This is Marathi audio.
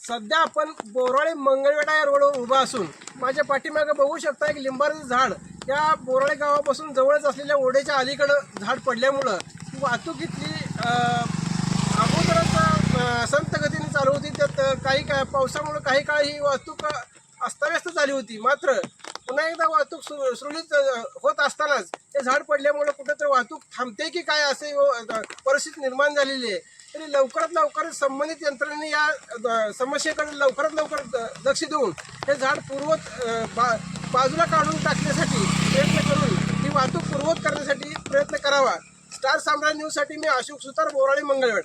सध्या आपण बोराळे मंगळवेटा या रोडवर उभा असून माझ्या पाठीमागे बघू शकता एक लिंबाचं झाड. या बोराळे गावापासून जवळच असलेल्या ओढ्याच्या अलीकडं झाड पडल्यामुळं ती वाहतूक अगोदरच संत गतीने चालू होती. त्यात काही का पावसामुळं काही काळ ही वाहतूक अस्ताव्यस्त झाली होती. मात्र पुन्हा एकदा वाहतूक सु- सुरळीत होत असतानाच हे झाड पडल्यामुळं कुठंतरी वाहतूक थांबते की काय असे परिस्थिती निर्माण झालेली आहे. तरी लवकरात लवकर संबंधित यंत्रणेने या समस्येकडे लवकरात लवकर लक्ष देऊन हे झाड पूर्वत बा बाजूला काढून टाकण्यासाठी प्रयत्न करून ही वाहतूक पूर्ववत करण्यासाठी प्रयत्न करावा. स्टार साम्राज्य न्यूजसाठी मी अशोक सुतार बोराळे मंगळवेळ